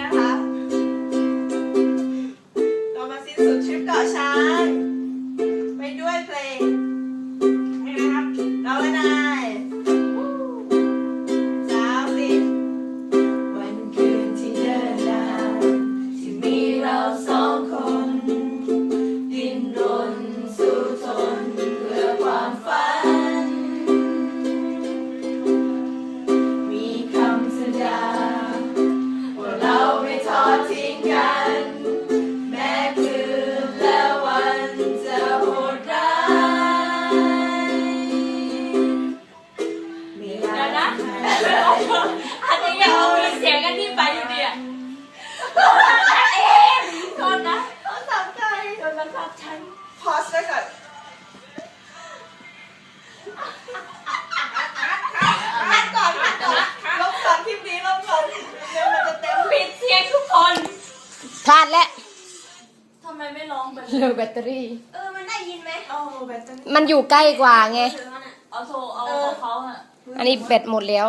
นะคะเรามาสิ้นสุดทริปเกาะช้าง ดี๋ยวนะได้อาจจะยังมีเสียงกันที่ไปอยู่เนี่ยเองโทษนะเขาสับใจโดนบังคับฉันพอสไว้ก่อนพักก่อนพักก่อนลบก่อนคลิปนี้ลบก่อนเดี๋ยวมันจะเต็มปิดเสียงทุกคนพลาดแล้วทำไมไม่ร้องไปเลือแบตเตอรี่ เออ มันได้ยินไหมโอ้แบตเตอรี่มันอยู่ใกล้กว่าไง เอาโทรเอาของเขาอะ อันนี้แบตหมดแล้ว